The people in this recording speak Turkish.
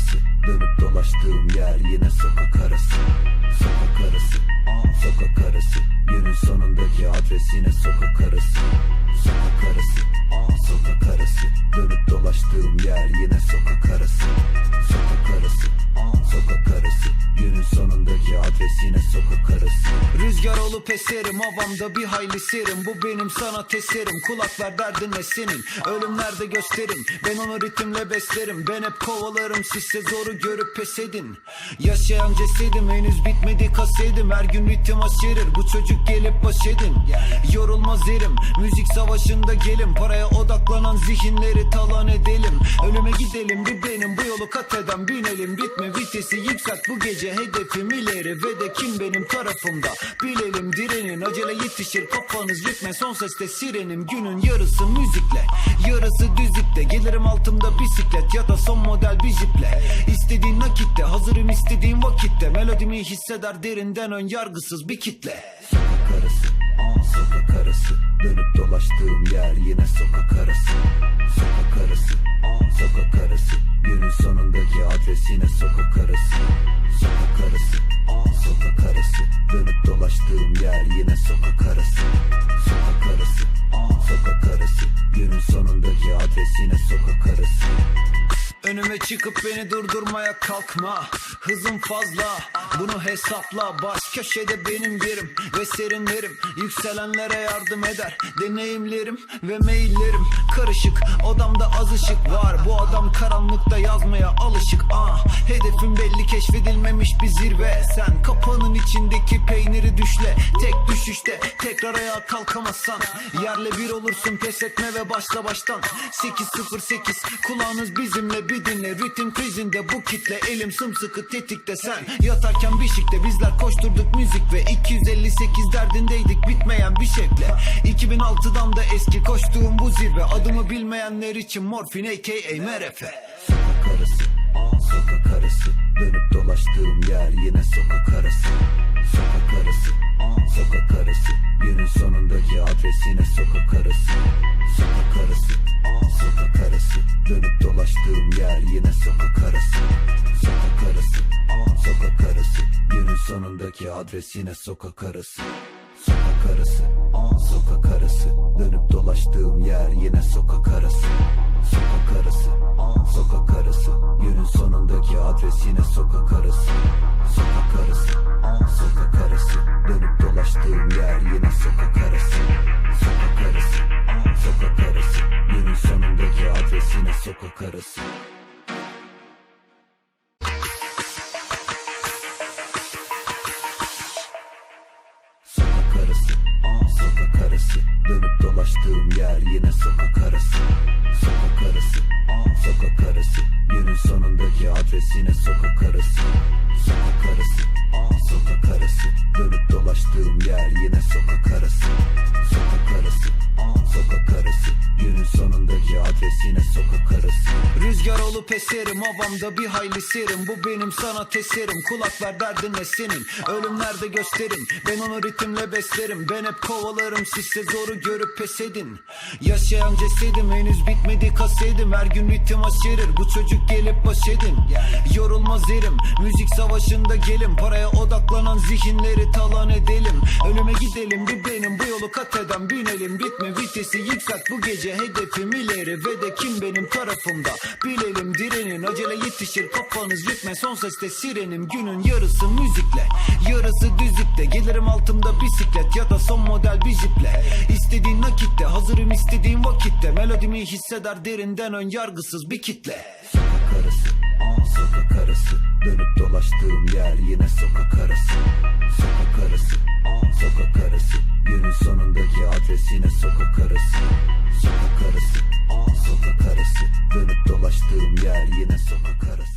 arası Dönüp dolaştığım yer yine sokak arası. Sokak arası Sokak arası Günün sonundaki adres yine sokak arası. Sokak arası Sokak arası Dönüp dolaştığım yer yine sokak arası. Sokak arası Sokak arası Günün sonundaki adres yine sokak arası Rüzgar olup eserim havamda bir hayli serim Bu benim sanat eserim kulak ver derdin senin. Ölüm nerede gösterin ben onu ritimle beslerim. Ben hep kovalarım sizse zoru görüp pes edin. Yaşayan cesedim henüz bitmedi kasedim. Her gün ritim aşerir bu çocuk gelip baş edin. Yorulmaz erim müzik savaşında gelin Paraya odaklanan zihinleri talan edelim. Ölüme gidelim bir benim bu yolu kat eden binelim. Ritme vitesi yükselt bu gece hedefim ileri. Ve de kim benim tarafımda bilelim direnin Acele yetişir kafanız ritme son seste sirenim Günün yarısı müzikle. Yarısı düzlükte Gelirim altımda bisiklet ya da son model bir jiple. İstediğin nakitte hazırım istediğin vakitte. Melodimi hisseder derinden ön yargısız bir kitle. Sokak arası aa, Sokak arası. Dönüp dolaştığım yer yine sokak arası sokak arası Sokak arası Sokak arası. Günün sonundaki adres yine sokak arası. Önüme çıkıp beni durdurmaya kalkma. Hızım fazla bunu hesapla Baş köşede benim yerim. Ve serinlerim Yükselenlere yardım eder. Deneyimlerim ve maillerim. Karışık odamda az ışık var. Bu adam karanlıkta yazmaya alışık. Ah, Hedefim belli keşfedilmemiş bir zirve. Sen kapağının içindeki peyniri düşle. Tek düşüşte tekrar ayağa kalkamazsan. Yerle bir olursun pes etme ve başla baştan. 808 kulağınız bizimle. Bir dinle Ritim krizinde bu kitle. Elim sımsıkı tetikte sen Yatarken beşikte bizler koşturduk müzik ve 258 derdindeydik bitmeyen bir şekle. 2006'dan da eski koştuğum bu zirve. Adımı bilmeyenler için morfin aka merefe Sokak arası Sokak arası. Dönüp dolaştığım yer yine sokak arası. Sokak arası Sokak arası. Günün sonundaki adres yine sokak arası. Sokak arası Sokak arası. Dönüp dolaştığım yer yine Sokak sonundaki adres yine sokak arası. Sokak arası. Sokak arası. Dönüp dolaştığım yer yine sokak arası. Sokak arası. Sokak arası. Günün sonundaki adres yine sokak arası. Sokak arası. Sokak arası. Dönüp dolaştığım yer yine sokak arası. Sokak arası. Sokak arası. Günün sonundaki adres yine sokak arası Arası. Dönüp dolaştığım yer yine sokak arası. Sokak arası. Sokak arası. Günün sonundaki adres yine sokak arası. Sokak arası. Sokak arası. Dönüp dolaştığım yer yine sokak arası Rüzgar olup eserim havamda bir hayli serim Bu benim sanat eserim. Kulak ver derdin senin? Ölüm nerede gösterin? Ben onu ritimle beslerim. Ben hep kovalarım. Sizse zoru görüp pes edin. Yaşayan cesedim. Henüz bitmedi kasedim. Her gün ritim aşerir. Bu çocuk gelip baş edin. Yorulmaz erim müzik savaşında gelin. Paraya odaklanan zihinleri talan edelim. Ölüme gidelim. Bir benim bu yolu kat eden binelim. Ritme vitesi yükselt. Bu gece hedefim ileri. Ve de kim benim tarafımda bilelim direnin Acele yetişir kafanız ritme son seste sirenim Günün yarısı müzikle. Yarısı düzlükte Gelirim altımda bisiklet ya da son model bir jiple. İstediğin nakitte hazırım istediğin vakitte. Melodimi hisseder derinden ön yargısız bir kitle. Sokak arası aa, Sokak arası. Dönüp dolaştığım yer yine sokak arası. Sokak arası aa, Sokak arası. Günün sonundaki adres yine sokak arası Gel yine sokak arası.